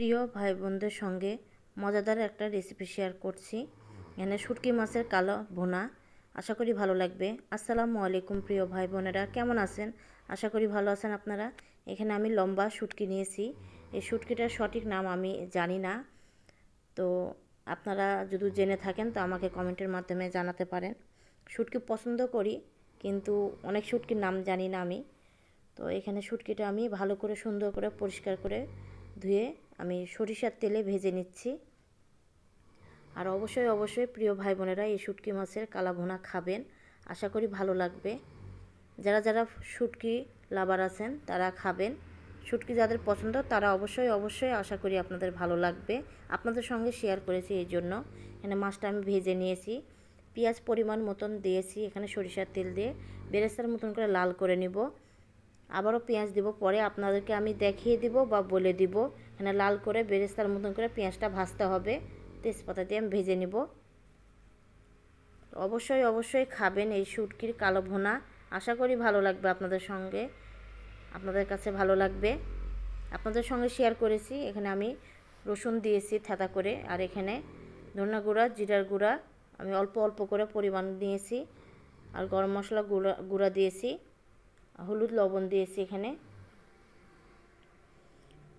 প্রিয় ভাই বোনদের সঙ্গে মজাদার একটা রেসিপি শেয়ার করছি। এখানে শুটকি মাছের কালো ভুনা। আশা করি ভালো লাগবে। আসসালামু আলাইকুম প্রিয় ভাই বোনেরা কেমন আছেন? আশা করি ভালো আছেন আপনারা। এখানে আমি লম্বা শুটকি নিয়েছি। এই শুটকিটার সঠিক নাম আমি জানি না। তো আপনারা যদি জেনে থাকেন, তো আমাকে কমেন্টের মাধ্যমে জানাতে পারেন। শুটকি পছন্দ করি, কিন্তু অনেক শুটকির নাম জানি না আমি। তো এখানে শুটকিটা আমি ভালো করে সুন্দর করে পরিষ্কার করে ধুয়ে আমি সরিষার তেলে ভেজে নিচ্ছি। আর অবশ্যই অবশ্যই প্রিয় ভাই বোনেরা এই শুটকি মাছের কালা ভুনা খাবেন। আশা করি ভালো লাগবে। যারা যারা শুটকি লাভার আছেন, তারা খাবেন। শুটকি যাদের পছন্দ, তারা অবশ্যই অবশ্যই আশা করি আপনাদের ভালো লাগবে। আপনাদের সঙ্গে শেয়ার করেছি এই জন্য। এখানে মাছটা আমি ভেজে নিয়েছি। পেঁয়াজ পরিমাণ মতন দিয়েছি এখানে সরিষার তেল দিয়ে। বেরেস্তার মতন করে লাল করে নিব। আবারও পেঁয়াজ দিব। পরে আপনাদেরকে আমি দেখিয়ে দিব বা বলে দিব। এখানে লাল করে, বেরেস্তার মতন করে পেঁয়াজটা ভাজতে হবে। তেজপাতা দিয়ে আমি ভেজে নিব। অবশ্যই অবশ্যই খাবেন এই শুটকির কালো ভোনা। আশা করি ভালো লাগবে আপনাদের সঙ্গে। আপনাদের কাছে ভালো লাগবে। আপনাদের সঙ্গে শেয়ার করেছি। এখানে আমি রসুন দিয়েছি থেতা করে। আর এখানে ধনা গুঁড়া, জিরার গুঁড়া আমি অল্প অল্প করে পরিমাণ দিয়েছি। আর গরম মশলা গুঁড়া গুঁড়া দিয়েছি। হলুদ লবণ দিয়েছি এখানে।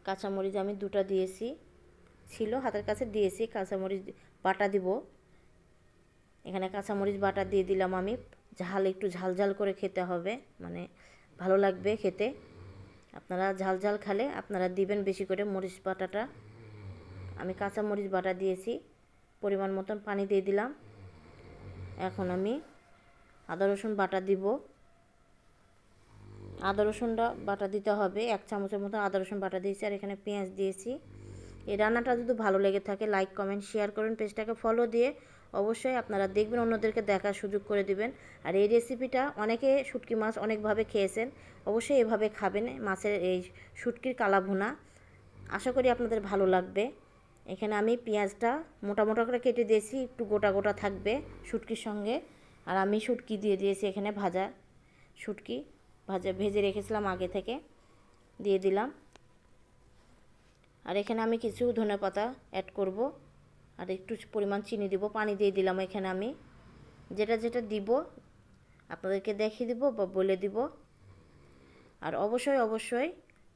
কাঁচামরিচ আমি দুটা দিয়েছি। ছিল, হাতের কাছে দিয়েছি, কাঁচামরিচ বাটা দিব। এখানে কাঁচামরিচ বাটা দিয়ে দিলাম আমি। ঝাল একটু ঝাল ঝাল করে খেতে হবে মানে ভালো লাগবে খেতে। আপনারা ঝাল ঝাল খালে আপনারা দিবেন বেশি করে মরিচ বাটাটা। আমি কাঁচামরিচ বাটা দিয়েছি, পরিমাণ মতন পানি দিয়ে দিলাম। এখন আমি আদা রসুন বাটা দিব। আদা রসুনটা বাটা দিতে হবে। এক চামচের মতো আদা রসুন বাটা দিয়েছি আর এখানে পেঁয়াজ দিয়েছি। এই রান্নাটা যদি ভালো লেগে থাকে লাইক কমেন্ট শেয়ার করুন। পেজটাকে ফলো দিয়ে অবশ্যই আপনারা দেখবেন, অন্যদেরকে দেখার সুযোগ করে দিবেন। আর এই রেসিপিটা অনেকে শুটকি মাছ অনেকভাবে খেয়েছেন, অবশ্যই এভাবে খাবেন। মাছের এই শুটকির কালা ভুনা আশা করি আপনাদের ভালো লাগবে। এখানে আমি পেঁয়াজটা মোটা মোটা করে কেটে দিয়েছি, একটু গোটা গোটা থাকবে শুটকির সঙ্গে। আর আমি শুটকি দিয়ে দিয়েছি এখানে ভাজা শুটকি। ভাজা, ভেজে রেখেছিলাম আগে থেকে। দিয়ে দিলাম। আর এখানে আমি কিছু ধনে পাতা অ্যাড করব। আর একটু পরিমাণ চিনি দিব, পানি দিয়ে দিলাম এখানে আমি। যেটা যেটা দিব, আপনাদেরকে দেখিয়ে দিব বা বলে দিব। আর অবশ্যই অবশ্যই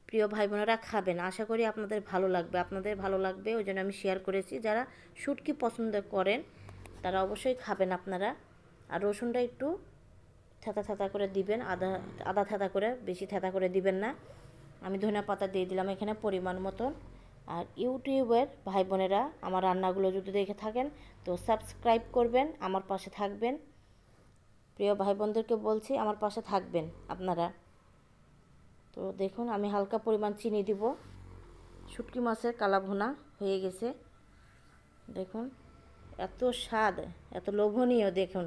প্রিয় ভাই বোনেরা খাবেন। আশা করি আপনাদের ভালো লাগবে। আপনাদের ভালো লাগবে, ওই জন্য আমি শেয়ার করেছি। যারা শুটকি পছন্দ করেন, তারা অবশ্যই খাবেন আপনারা। আর রসুনটা একটু থেতা থেতা করে দিবেন আদা আদা থেতা করে, বেশি থেতা করে দিবেন না। আমি ধনিয়া পাতা দিয়ে দিলাম এখানে পরিমাণ মতন। আর ইউটিউবের ভাই বোনেরা আমার রান্নাগুলো যদি দেখে থাকেন, তো সাবস্ক্রাইব করবেন, আমার পাশে থাকবেন। প্রিয় ভাই বোনদেরকে বলছি, আমার পাশে থাকবেন আপনারা। তো দেখুন, আমি হালকা পরিমাণ চিনি দিব। শুটকি মাছের কালা ভুনা হয়ে গেছে। দেখুন, এত স্বাদ, এত লোভনীয়, দেখুন।